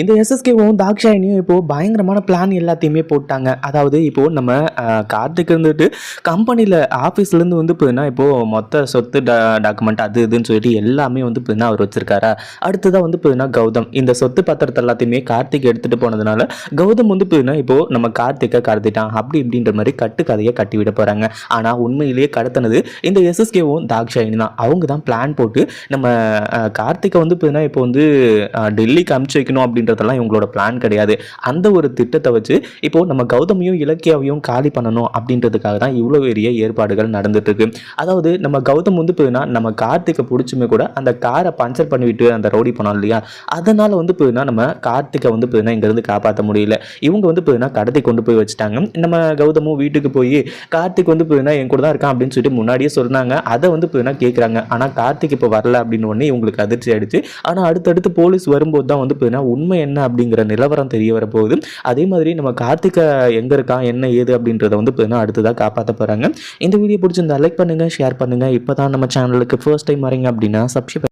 இந்த எஸ்எஸ்கேவும் தாக்ஷாயினியும் இப்போ பயங்கரமான பிளான் எல்லாத்தையுமே போட்டாங்க. அதாவது இப்போது நம்ம கார்த்திக் இருந்துட்டு கம்பெனியில் ஆஃபீஸ்லேருந்து வந்து போதுன்னா இப்போது மொத்த சொத்து டாக்குமெண்ட் அது இதுன்னு சொல்லிட்டு எல்லாமே வந்து போதுன்னா அவர் வச்சிருக்காரா? அடுத்ததாக வந்து போதுன்னா கௌதம். இந்த சொத்து பத்திரத்தை எல்லாத்தையுமே கார்த்திக் எடுத்துகிட்டு போனதுனால கௌதம் வந்து போதுன்னா இப்போது நம்ம கார்த்திக்கை கடத்திட்டான். அப்படி இப்படின்ற மாதிரி கட்டு கதையை கட்டி விட போகிறாங்க ஆனால் உண்மையிலேயே கடத்தினது இந்த எஸ்எஸ்கேவும் தாக்ஷாயினி தான் அவங்க தான் பிளான் போட்டு நம்ம கார்த்திகை வந்து போதுன்னா இப்போ வந்து டெல்லிக்கு அனுப்பிச்சு வைக்கணும் அப்படின்றதெல்லாம் இவங்களோட பிளான் கிடையாது. அந்த ஒரு திட்டத்தை வச்சு இப்போது நம்ம கௌதமியும் இலக்கியாவையும் காலி பண்ணணும் அப்படின்றதுக்காக தான் இவ்வளோ பெரிய ஏற்பாடுகள் நடந்துட்டுருக்கு. அதாவது நம்ம கௌதம் வந்து போயின்னா நம்ம கார்த்திகை பிடிச்சுமே கூட அந்த காரை பஞ்சர் பண்ணிவிட்டு அந்த ரவுடி போனோம் இல்லையா? அதனால் வந்து போயின்னா நம்ம கார்த்திகை வந்து போயின்னா இங்கேருந்து காப்பாற்ற முடியல. இவங்க வந்து போயின்னா கடத்தி கொண்டு போய் வச்சுட்டாங்க. நம்ம கௌதமும் வீட்டுக்கு போய் கார்த்திக் வந்து போயின்னா என் கூட தான் இருக்கான் அப்படின்னு சொல்லிட்டு முன்னாடியே சொன்னாங்க. அதை வந்து போயின்னா கேட்குறாங்க ஆனால் கார்த்திக் இப்போ வரல அப்படின்னு உடனே இவங்களுக்கு அதிர்ச்சி ஆயிடுச்சு. ஆனால் அடுத்தடுத்து போலீஸ் வரும்போது தான் வந்து போயின்னா உண்மை என்ன அப்படிங்கிற நிலவரம் தெரிய வரப்போகுது. அதே மாதிரி நம்ம கார்த்திகை எங்கே இருக்கான் என்ன ஏது அப்படின்றத வந்து பார்த்தீங்கன்னா அடுத்ததாக காப்பாற்ற போகிறாங்க இந்த வீடியோ பிடிச்சிருந்தா லைக் பண்ணுங்கள் ஷேர் பண்ணுங்கள் இப்போ தான் நம்ம சேனலுக்கு ஃபர்ஸ்ட் டைம் வரீங்க அப்படின்னா சப்ஸ்கிரைப்